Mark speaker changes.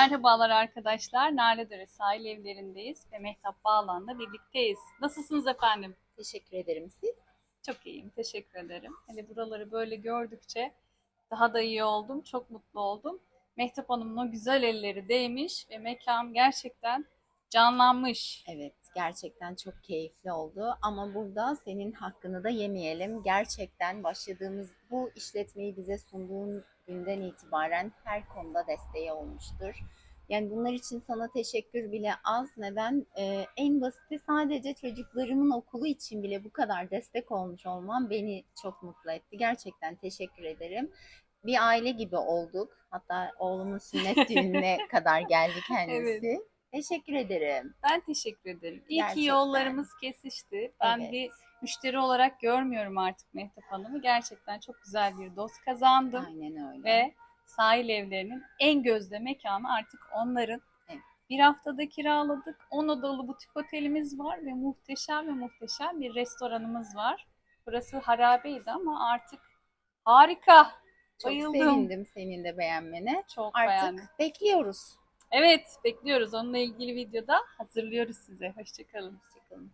Speaker 1: Merhabalar arkadaşlar. Narlıdere sahil evlerindeyiz ve Mehtap Bağlan'la birlikteyiz. Nasılsınız efendim?
Speaker 2: Teşekkür ederim siz.
Speaker 1: Çok iyiyim. Teşekkür ederim. Hele buraları böyle gördükçe daha da iyi oldum. Çok mutlu oldum. Mehtap Hanım'ın o güzel elleri değmiş ve mekan gerçekten canlanmış.
Speaker 2: Evet, gerçekten çok keyifli oldu ama burada senin hakkını da yemeyelim. Gerçekten başladığımız bu işletmeyi bize sunduğun günden itibaren her konuda desteği olmuştur. Yani bunlar için sana teşekkür bile az. Neden? Ee, en basiti sadece çocuklarımın okulu için bile bu kadar destek olmuş olman beni çok mutlu etti. Gerçekten teşekkür ederim. Bir aile gibi olduk. Hatta oğlumun sünnet düğününe kadar geldi kendisi. Teşekkür ederim.
Speaker 1: Ben teşekkür ederim. İyi
Speaker 2: Gerçekten.
Speaker 1: ki yollarımız kesişti. Ben
Speaker 2: Evet.
Speaker 1: bir müşteri olarak görmüyorum artık Mehtap Hanım'ı. Gerçekten çok güzel bir dost kazandım.
Speaker 2: Aynen öyle.
Speaker 1: ve sahil evlerinin en gözde mekanı artık onların.
Speaker 2: Evet.
Speaker 1: Bir haftada kiraladık. 10 odalı butik otelimiz var ve muhteşem ve muhteşem bir restoranımız var. Burası harabeydi ama artık harika.
Speaker 2: Çok
Speaker 1: Bayıldım.
Speaker 2: sevindim senin de beğenmene.
Speaker 1: Çok
Speaker 2: Artık
Speaker 1: beğendim.
Speaker 2: bekliyoruz.
Speaker 1: Evet bekliyoruz. Onunla ilgili videoda hazırlıyoruz size. Hoşçakalın.
Speaker 2: Hoşçakalın.